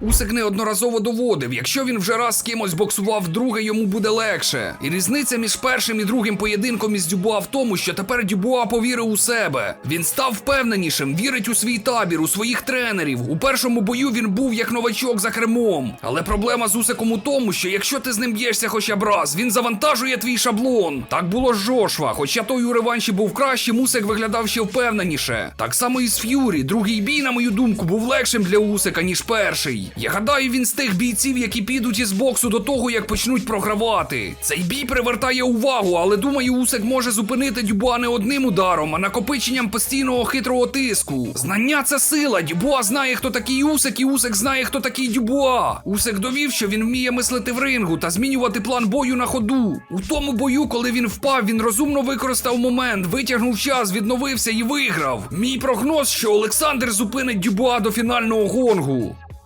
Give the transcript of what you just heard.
Усик неодноразово доводив, якщо він вже раз з кимось боксував вдруге, йому буде легше. І різниця між першим і другим поєдинком із Дюбуа в тому, що тепер Дюбуа повірив у себе. Він став впевненішим, вірить у свій табір, у своїх тренерів. У першому бою він був як новачок за кермом. Але проблема з Усиком у тому, що якщо ти з ним б'єшся хоча б раз, він завантажує твій шаблон. Так було з Жошва, хоча той у реванші був кращим, Усик виглядав ще впевненіше. Так само і з Ф'юрі. Другий бій, на мою думку, був легшим для Усика, ніж перший. Я гадаю, він з тих бійців, які підуть із боксу до того, як почнуть програвати. Цей бій привертає увагу, але думаю, Усик може зупинити Дюбуа не одним ударом, а накопиченням постійного хитрого тиску. Знання це сила. Дюбуа знає, хто такий Усик, і Усик знає, хто такий Дюбуа. Усик довів, що він вміє мислити в рингу та змінювати план бою на ходу. У тому бою, коли він впав, він розумно використав момент, витягнув час, відновився і виграв. Мій прогноз, що Олександр зупинить Дюбуа до фінального гонгу.